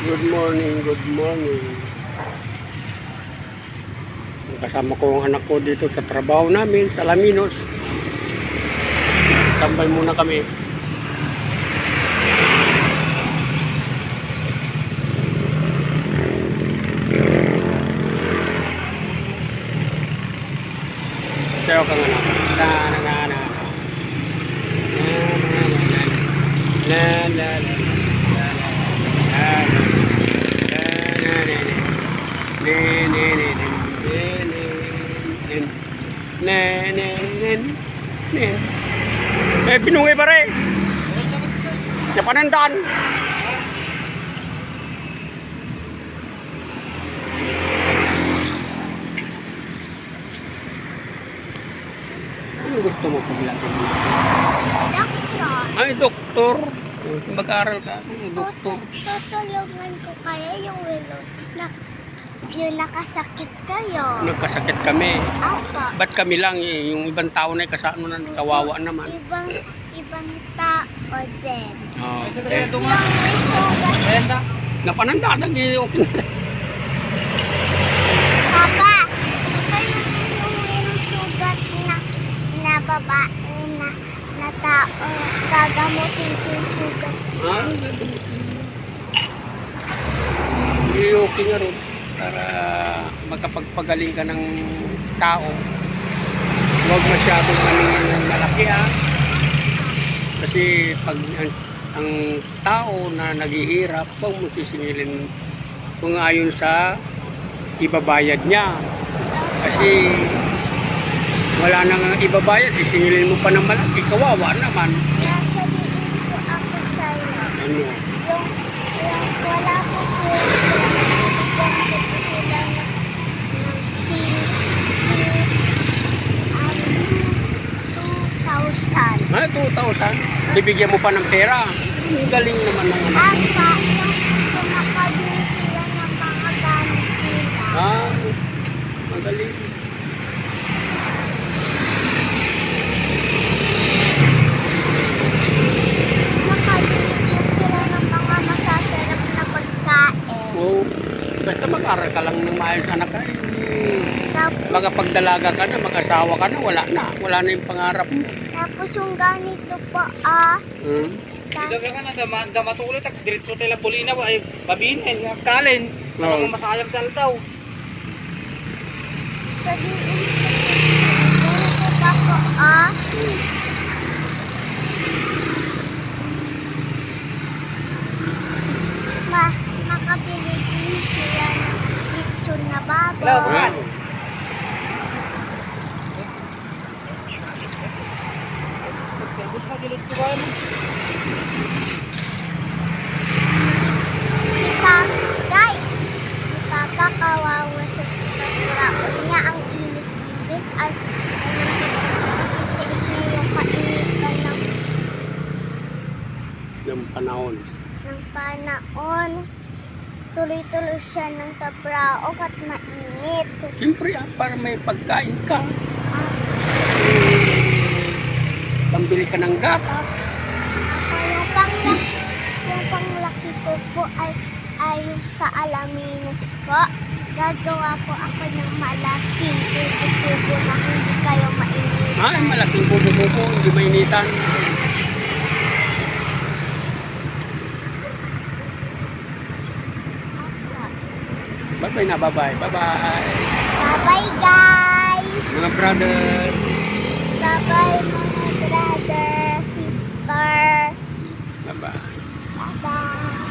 Good morning, good morning. Kasama ko ang anak ko dito sa trabaho namin sa Laminos. Tambay muna kami. Sayo ka nga na. Na, na, na, na. Na, na, na, na. Eh, pinungay pa rin. Sa panandaan. Ano gusto mo paglagay? Doktor, Ay, doktor. Mag-aaral ka. Doktor. tutulungan ko kaya yung wilo na yung nakasakit kayo. Nagkasakit kami. Apa, Ba't kami lang eh? Yung ibang tao na kasano na kawawa naman. ibang ibang tao din. Oh, eh. Yung may sugat. Napananda na yung Papa, ito yung yung sugat na na babae na na tao. Gagamutin ko yung sugat. Ah, Hindi okay nga rin. Para makapagpagaling ka ng tao. Huwag masyadong maningin malaki ah. Kasi pag ang, ang tao na naghihirap, huwag mo sisingilin kung ayon sa ibabayad niya. Kasi wala nang ibabayad, sisingilin mo pa ng malaki, kawawa naman. Kaya sabihin ko ako sa'yo. Ano? yung, yung wala po siya bigyan ko po sila ng ng tin- tin- um, 2,000. Ah, 2,000. Bibigyan mo pa ng pera. Ang galing naman ng anak. Apa, yung kumakabili sila ng mga gamit nila. Ah, ang galing. Makabili din sila ng mga masasarap na pagkain. Oo. Basta mag-aral ka lang ng maayos anak ka. Tapos, Magkapagdalaga ka na, mag-asawa ka na, wala na. Wala na yung pangarap mo. Tapos yung ganito po ah. Hmm? Daga ka na, dama, damatulot at diretso tayo lang pulina ba, ay babinin, kalin. Oo. Ano mo masayang dal daw. Sabihin ganito pa po ah. Ma, makabili din sila ng lechon na Hello, baboy. kuman. Gusto Si Pa- guys, si Papa kawawa sa sitaraon niya ang init-init at itiis niya yung kainitan ng, Yung panahon. ng panahon. Tuloy-tuloy siya ng tabraok at mainit. Siyempre, ah, para may pagkain ka. Pambili ka ng gatas. yung panglaki, yung panglaki ko po ay, ay yung sa Alaminos po. Gagawa po ako ng malaking tubo na hindi kayo mainit. Ay, malaking kubo-kubo, hindi mainitan. Bye-bye na, bye-bye. Bye-bye. Bye-bye guys! Mga brother. Bye-bye mga brother, sister. Bye-bye. Bye-bye.